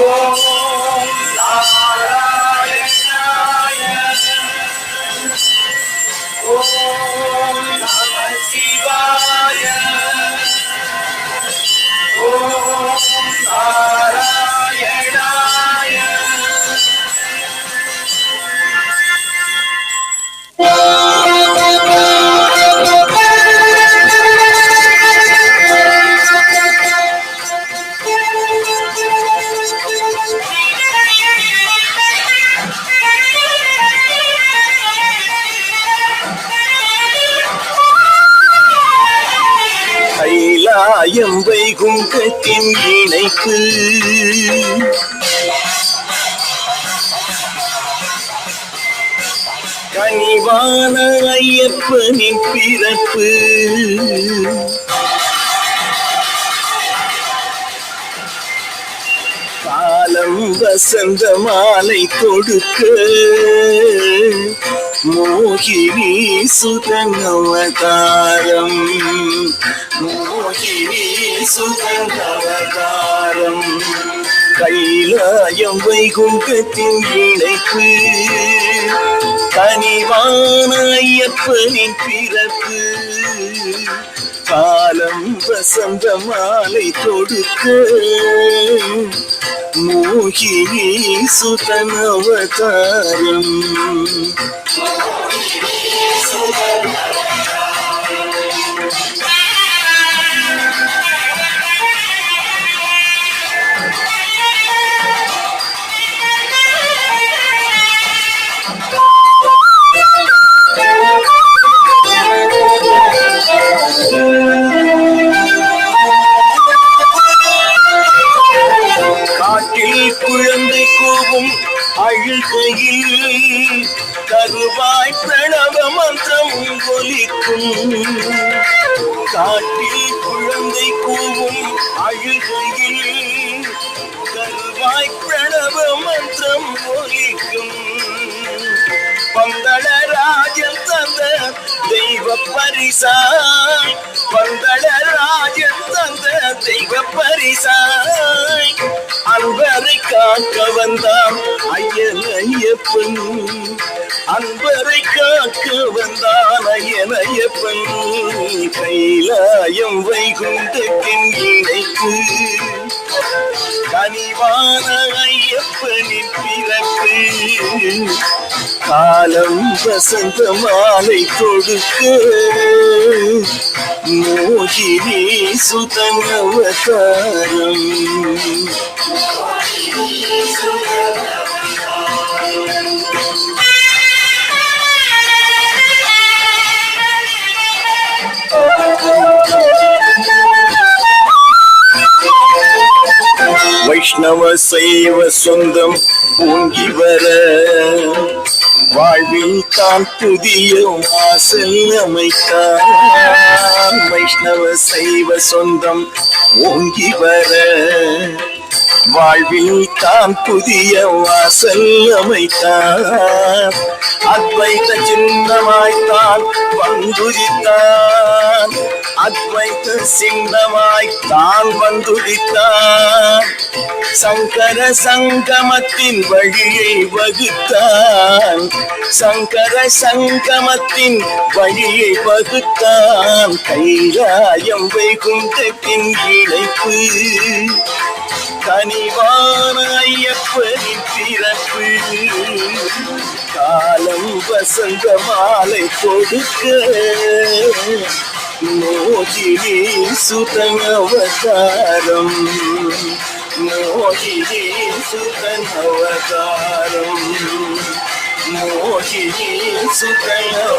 Oh, மாயம் வைகும் கத்தின் இணைப்பு. கனிவான ஐயப்பனின் பிறப்பு. காலம் வசந்த மாலை கொடுக்க மோகினி சுதங்கவதாரம் மோகினி சுதன் கைலாயம் வைகுண்டத்தின் இணைப்பு கனிவான ஐயப்பனின் பிறப்பு காலம் வசந்த மாலை தொடுக்க மோகினி சுதன் அவதாரம் அழுகையில் கருவாய் பிரணவ மந்திரம் ஒலிக்கும். காட்டில் குழந்தை கூவும் அழுகையில் கருவாய் பிரணவ மந்திரம் ஒலிக்கும். பந்தள ராஜன் தந்த தெய்வ பரிசா பந்தள ராஜன் தந்த தெய்வ பரிசா காக்க வந்தான் ஐயன் ஐயப்பன் அன்பரை காக்க வந்தான் ஐயன் ஐயப்பன் கைலாயம் வைகுண்டத்தின் இணைக்கு கனிவான ஐயப்பனின் பிறப்பு. காலம் வசந்த மாலை கொடுக்க மோகினி சுதன் அவதாரம் வைஷ்ணவ சைவ சொந்தம் ஓங்கி வர வாழ்வில் தான் புதிய வாசல் அமைத்தான். வைஷ்ணவ சைவ சொந்தம் ஓங்கி வர. வாழ்வில் தான் புதிய வாசல் அமைத்தான். அத்வைத சின்னமாய்த்தான் வந்துரித்தான் அத்வைத சின்னமாய் தான் வந்துடித்தான் சங்கர சங்கமத்தின் வழியை வகுத்தான். சங்கர சங்கமத்தின் வழியை வகுத்தான். கைராயம் வைகுண்டத்தின் இழைப்பு கனிவான ஐயப்பனின் பிறப்பு. காலம் வசந்த மாலை கொடுக்க. మోహిని సుతనవతారం. మోహిని సుతనవతారం. మోహిని సుతనవతారం.